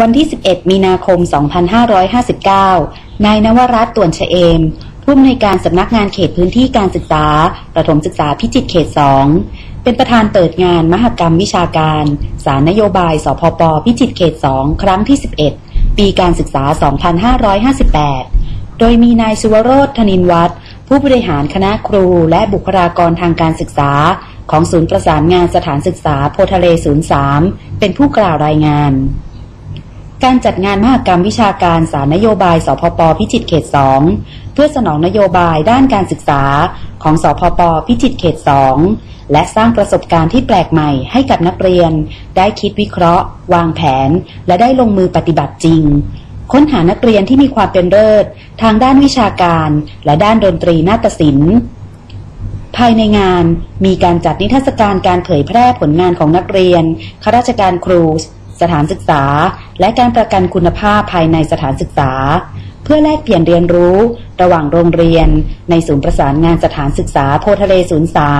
วันที่ 11 มีนาคม 2559 นายนวรัตน์ต่วนเฉเอม ผู้อำนวยการสำนักงานเขตพื้นที่การศึกษา ประถมศึกษาพิจิตรเขต 2 เป็นประธานเปิดงานมหกรรมวิชาการ สารนโยบาย สพป พิจิตรเขต 2 ครั้งที่ 11 ปีการศึกษา 2558 โดยมีนายสุวโรธธนินวัฒน์ผู้บริหารคณะครูและบุคลากรทางการศึกษา ของศูนย์ประสานงานสถานศึกษาโพทะเล 03 เป็นผู้กล่าวรายงาน การจัดงานมหกรรมวิชาการสารนโยบาย สพปพิจิตรเขต2เพื่อสนองนโยบายด้านการศึกษาของสพปพิจิตรเขต2และสร้างประสบการณ์ที่แปลกใหม่ให้กับนักเรียน ได้คิดวิเคราะห์ วางแผน และได้ลงมือปฏิบัติจริง ค้นหานักเรียนที่มีความเป็นเลิศทางด้านวิชาการ และด้านดนตรีนาฏศิลป์ภายในงานมีการจัดนิทรรศการการเผยแพร่ผลงานของนักเรียนข้าราชการครู สถานศึกษา และการประกันคุณภาพภายในสถานศึกษา เพื่อแลกเปลี่ยนเรียนรู้ ระหว่างโรงเรียน ในศูนย์ประสานงานสถานศึกษาโพทะเล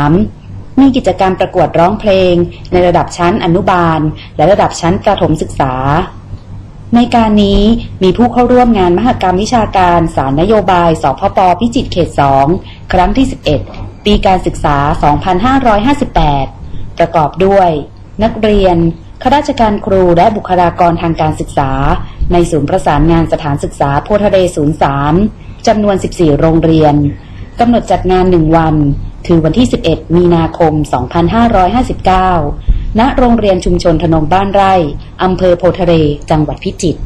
03มีกิจกรรมประกวดร้องเพลง ในระดับชั้นอนุบาล และระดับชั้นประถมศึกษา ในการนี้มีผู้เข้าร่วมงานมหกรรมวิชาการสารนโยบายสพปพิจิตรเขต 2 ครั้งที่ 11 ปีการศึกษา 2558 ประกอบด้วย นักเรียน ข้าราชการครูและบุคลากรทางการศึกษา ในศูนย์ประสานงานสถานศึกษาโพทะเล03จำนวน 14 โรงเรียนกำหนดจัดงาน1วัน คือวันที่ 11 มีนาคม 2559 ณ โรงเรียนชุมชนธนงบ้านไร่อำเภอโพทะเล จังหวัดพิจิตร